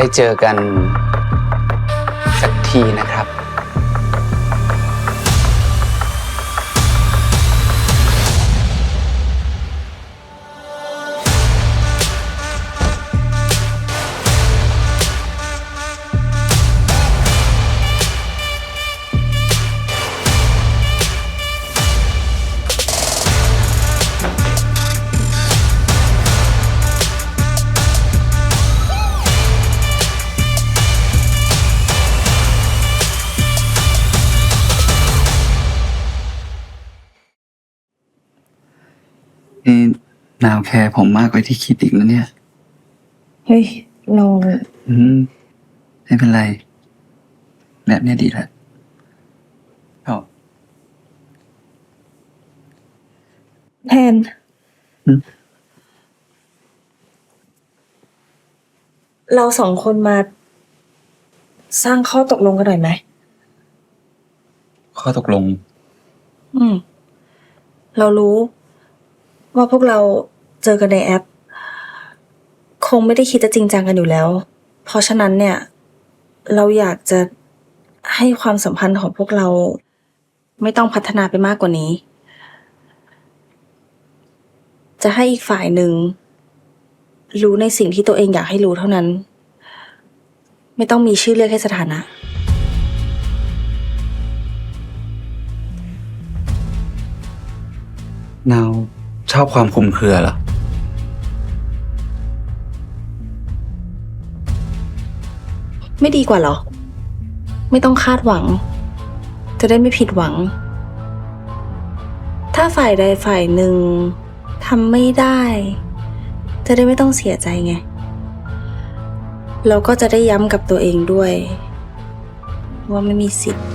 ได้เจอกันสักทีนะครับ นี่นาวแคร์ผมมากกว่าที่คิดอีกแล้วเนี่ย เฮ้ยเราอืมไม่เป็นไร แบบเนี้ยดีแล้วอ๋อแทน อืมเราสองคนมาสร้างข้อตกลงกันหน่อยไหม ข้อตกลง อืม เรารู้ ว่าพวกเราเจอกันในแอป คงไม่ได้คิดจะจริงจังกันอยู่แล้ว เพราะฉะนั้นเนี่ย เราอยากจะให้ความสัมพันธ์ของพวกเราไม่ต้องพัฒนาไปมากกว่านี้ จะให้อีกฝ่ายหนึ่ง รู้ในสิ่งที่ตัวเองอยากให้รู้เท่านั้น ไม่ต้องมีชื่อเรียกให้สถานะนาว ชอบความคลุมเครือเหรอ ไม่ดีกว่าเหรอ ไม่ต้องคาดหวัง จะได้ไม่ผิดหวัง ถ้าฝ่ายใดฝ่ายหนึ่งทำไม่ได้ จะได้ไม่ต้องเสียใจไงแล้วก็จะได้ย้ำกับตัวเองด้วย ว่าไม่มีสิทธิ์